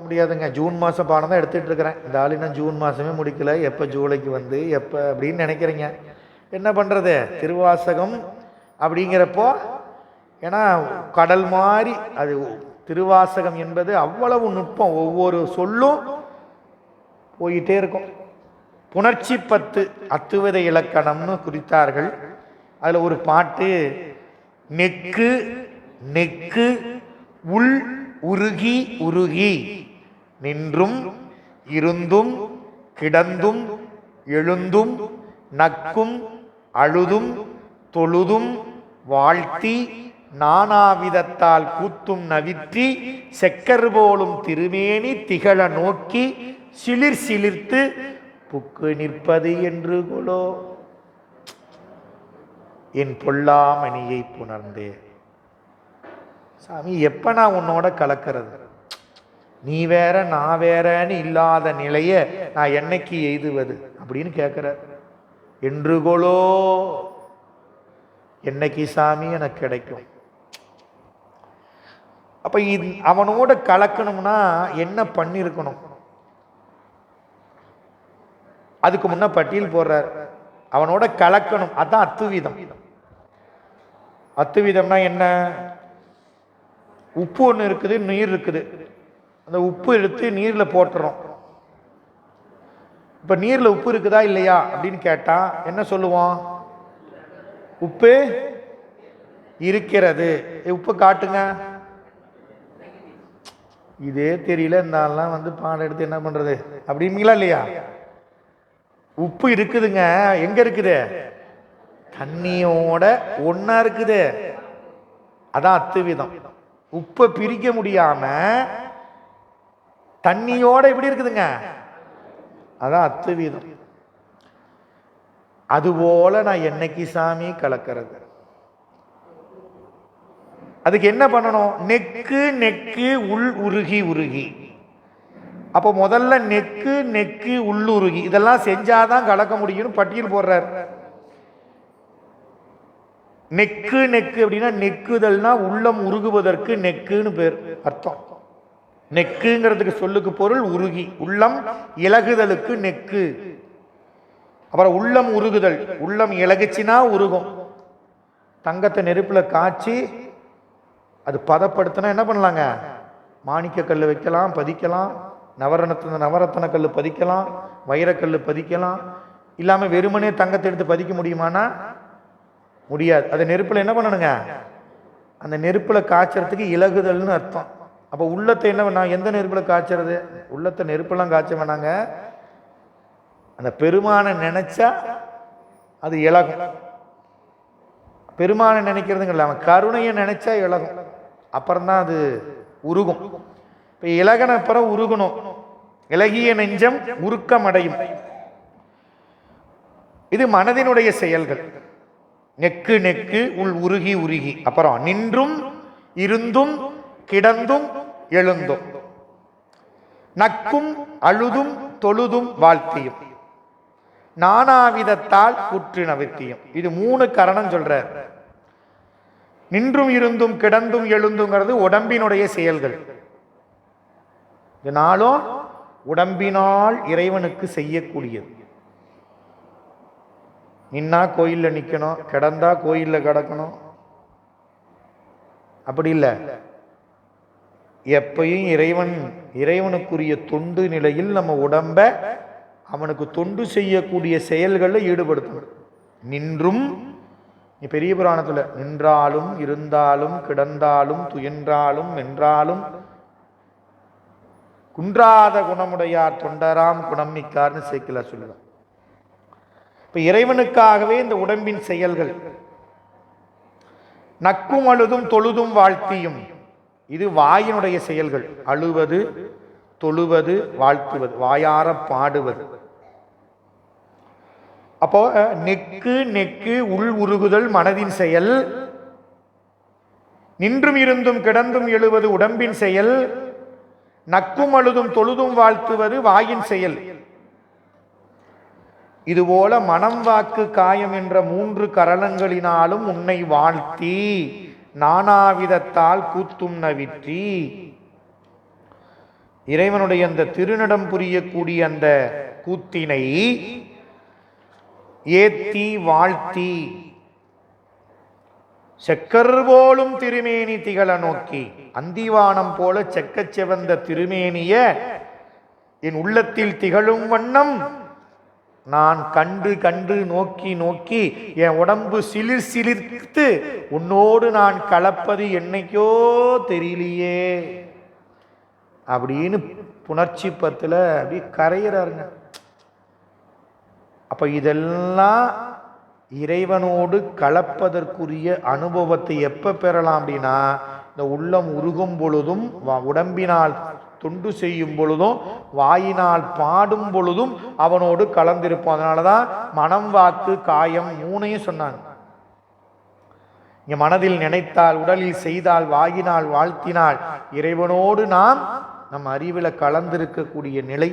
முடியாதுங்க. ஜூன் மாதம் பாடம் தான் எடுத்துகிட்டு இருக்கிறேன். இந்த ஆள் ஜூன் மாதமே முடிக்கல. எப்போ ஜூலைக்கு வந்து எப்போ அப்படின்னு நினைக்கிறீங்க. என்ன பண்ணுறது திருவாசகம் அப்படிங்கிறப்போ ஏன்னா கடல் மாதிரி அது திருவாசகம் என்பது அவ்வளவு நுட்பம். ஒவ்வொரு சொல்லும் போயிட்டே இருக்கும். புணர்ச்சி பத்து அத்துவத இலக்கணம்னு குறித்தார்கள். அதில் ஒரு பாட்டு நெக்கு நெக்கு உள் உருகி உருகி. நின்றும் இருந்தும் கிடந்தும் எழுந்தும் நக்கும் அழுதும் தொழுதும் வாழ்த்தி நானாவிதத்தால் கூத்தும் நவிற்றி செக்கர் போலும் திருமேனி திகழ நோக்கி சிலிர் சிலிர்த்து புக்கு நிற்பது என்று கொலோ. என் பொல்லாமணியை புணர்ந்தே சாமி எப்ப நான் உன்னோட கலக்கிறது? நீ வேற நான் வேறன்னு இல்லாத நிலைய நான் என்னைக்கு எய்துவது? அப்படின்னு கேட்குறார் என்று கொலோ என்னைக்கு சாமி எனக்கு கிடைக்கும்? அப்போ இது- அவனோட கலக்கணும்னா என்ன பண்ணியிருக்கணும் அதுக்கு முன்ன பட்டியல் போடுறார். அவனோட கலக்கணும். அதான் அத்துவிதம். அத்துவிதம்னா என்ன? உப்பு ஒன்று இருக்குது நீர் இருக்குது. அந்த உப்பு எடுத்து நீரில் போட்டுறோம். இப்போ நீரில் உப்பு இருக்குதா இல்லையா அப்படின்னு கேட்டால் என்ன சொல்லுவோம்? உப்பு இருக்கிறது. உப்பு காட்டுங்க. இதே தெரியல இந்த ஆள்லாம் வந்து பாடம் எடுத்து என்ன பண்றது? அப்படிங்களா இல்லையா? உப்பு இருக்குதுங்க. எங்க இருக்குது? தண்ணியோட ஒன்றா இருக்குது. அதான் அத்துவிதம். உப்பை பிரிக்க முடியாம தண்ணியோட எப்படி இருக்குதுங்க. அதான் அத்துவீதம். அதுபோல நான் என்னைக்கு சாமி கலக்கிறது? அதுக்கு என்ன பண்ணணும்? நெக்கு நெக்கு உள் உருகி உருகி. அப்போ முதல்ல நெக்கு நெக்கு உள்ளுருகி இதெல்லாம் செஞ்சாதான் கலக்க முடியும்னு பட்டியல் போடுறார். நெக்கு நெக்கு அப்படின்னா நெக்குதல்னா உள்ளம் உருகுவதற்கு நெக்குன்னு பேர் அர்த்தம். நெக்குங்கிறதுக்கு சொல்லுக்கு பொருள் உருகி. உள்ளம் இலகுதலுக்கு நெக்கு. அப்புறம் உள்ளம் உருகுதல். உள்ளம் இலகுச்சினா உருகும். தங்கத்தை நெருப்பில் காய்ச்சி அது பதப்படுத்தினா என்ன பண்ணலாங்க? மாணிக்க கல் வைக்கலாம் பதிக்கலாம். நவரத்ன நவரத்தன கல் பதிக்கலாம் வைரக்கல் பதிக்கலாம். இல்லாமல் வெறுமனே தங்கத்தை எடுத்து பதிக்க முடியுமானா? முடியாது. அதை நெருப்பில் என்ன பண்ணணுங்க? அந்த நெருப்பில் காய்ச்சறதுக்கு இலகுதல்னு அர்த்தம். அப்போ உள்ளத்தை என்ன பண்ணா எந்த நெருப்பில் காய்ச்சறது? உள்ளத்தை நெருப்பெல்லாம் காய்ச்ச வேணாங்க. அந்த பெருமானை நினைச்சா அது இலகும். பெருமானை நினைக்கிறதுங்க அவன் கருணையை நினைச்சா இலகும். அப்புறம்தான் அது உருகும். இப்போ இலகன அப்புறம் உருகணும். இலகிய நெஞ்சம் உருக்கம் அடையும் இது மனதினுடைய செயல்கள். நெக்கு நெக்கு உள் உருகி உருகி. அப்புறம் நின்றும் இருந்தும் கிடந்தும் எழுந்தும். நக்கும் அழுதும் தொழுதும் வாழ்த்தியும். நானாவிதத்தால் குற்று நவிர்த்தியும். இது மூணு கரணம் சொல்றார். நின்றும் இருந்தும் கிடந்தும் எழுந்துங்கிறது உடம்பினுடைய செயல்கள். இதனாலும் உடம்பினால் இறைவனுக்கு செய்யக்கூடியது. நின்னா கோயிலில் நிற்கணும் கிடந்தா கோயிலில் கிடக்கணும். அப்படி இல்லை. எப்பையும் இறைவன் இறைவனுக்குரிய தொண்டு நிலையில் நம்ம உடம்ப அவனுக்கு தொண்டு செய்யக்கூடிய செயல்களில் ஈடுபடுத்தணும். நின்றும் பெரிய புராணத்தில் நின்றாலும் இருந்தாலும் கிடந்தாலும் துயன்றாலும் மென்றாலும் குன்றாத குணமுடையார் தொண்டராம் குணம் மிக்கார்னு சேர்க்கல சொல்லலாம். இப்போ இறைவனுக்காகவே இந்த உடம்பின் செயல்கள் நக்கும் அழுதும் தொழுதும் வாழ்த்தியும் இது வாயினுடைய செயல்கள். அழுவது தொழுவது வாழ்த்துவது வாயார பாடுவது. அப்போ நெக்கு நெக்கு உள் உருகுதல் மனதின் செயல். நின்றும் இருந்தும் கிடந்தும் எழுவது உடம்பின் செயல். நக்கும் அழுதும் தொழுதும் வாழ்த்துவது வாயின் செயல். இதுபோல மனம் வாக்கு காயம் என்ற மூன்று கரணங்களினாலும் உன்னை வாழ்த்தி. நானாவிதத்தால் கூத்தும் நவிற்றி. இறைவனுடைய அந்த திருநடம் புரியக்கூடிய அந்த கூத்தினை ஏத்தி வாழ்த்தி. செக்கர் போலும் திருமேனி திகழ நோக்கி. அந்திவானம் போல செக்கச் செவந்த திருமேனிய என் உள்ளத்தில் திகழும் வண்ணம் நான் கண்டு கண்டு நோக்கி நோக்கி என் உடம்பு சிலிர் சிலிர்த்து உன்னோடு நான் கலப்பது என்னைக்கோ தெரியலையே. அப்படின்னு புணர்ச்சி பத்துல அப்படி கரையிறாருங்க. அப்ப இதெல்லாம் இறைவனோடு கலப்பதற்குரிய அனுபவத்தை எப்ப பெறலாம் அப்படின்னா இந்த உள்ளம் உருகும் பொழுதும் உடம்பினால் தொண்டு செய்யும் பொழுதும் வாயினால் பாடும் பொழுதும் அவனோடு கலந்திருப்போம் அதனாலதான் மனம் வாக்கு காயம் மூணையும் சொன்னாங்க. இங்க மனதில் நினைத்தால் உடலில் செய்தால் வாயினால் வாழ்த்தினால் இறைவனோடு நாம் நம் அறிவில் கலந்திருக்கக்கூடிய நிலை.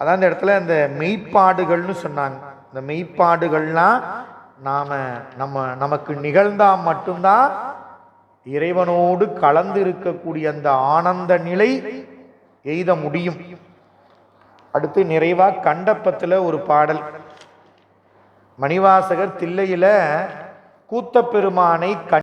அதான் இந்த இடத்துல இந்த மெய்ப்பாடுகள்னு சொன்னாங்க. இந்த மெய்ப்பாடுகள்லாம் நாம் நம்ம நமக்கு நிகழ்ந்தால் மட்டும்தான் இறைவனோடு கலந்து இருக்கக்கூடிய அந்த ஆனந்த நிலை எய்த முடியும். அடுத்து நிறைவா கண்டப்பத்துல ஒரு பாடல். மணிவாசகர் தில்லையில கூத்தப் பெருமானை கண்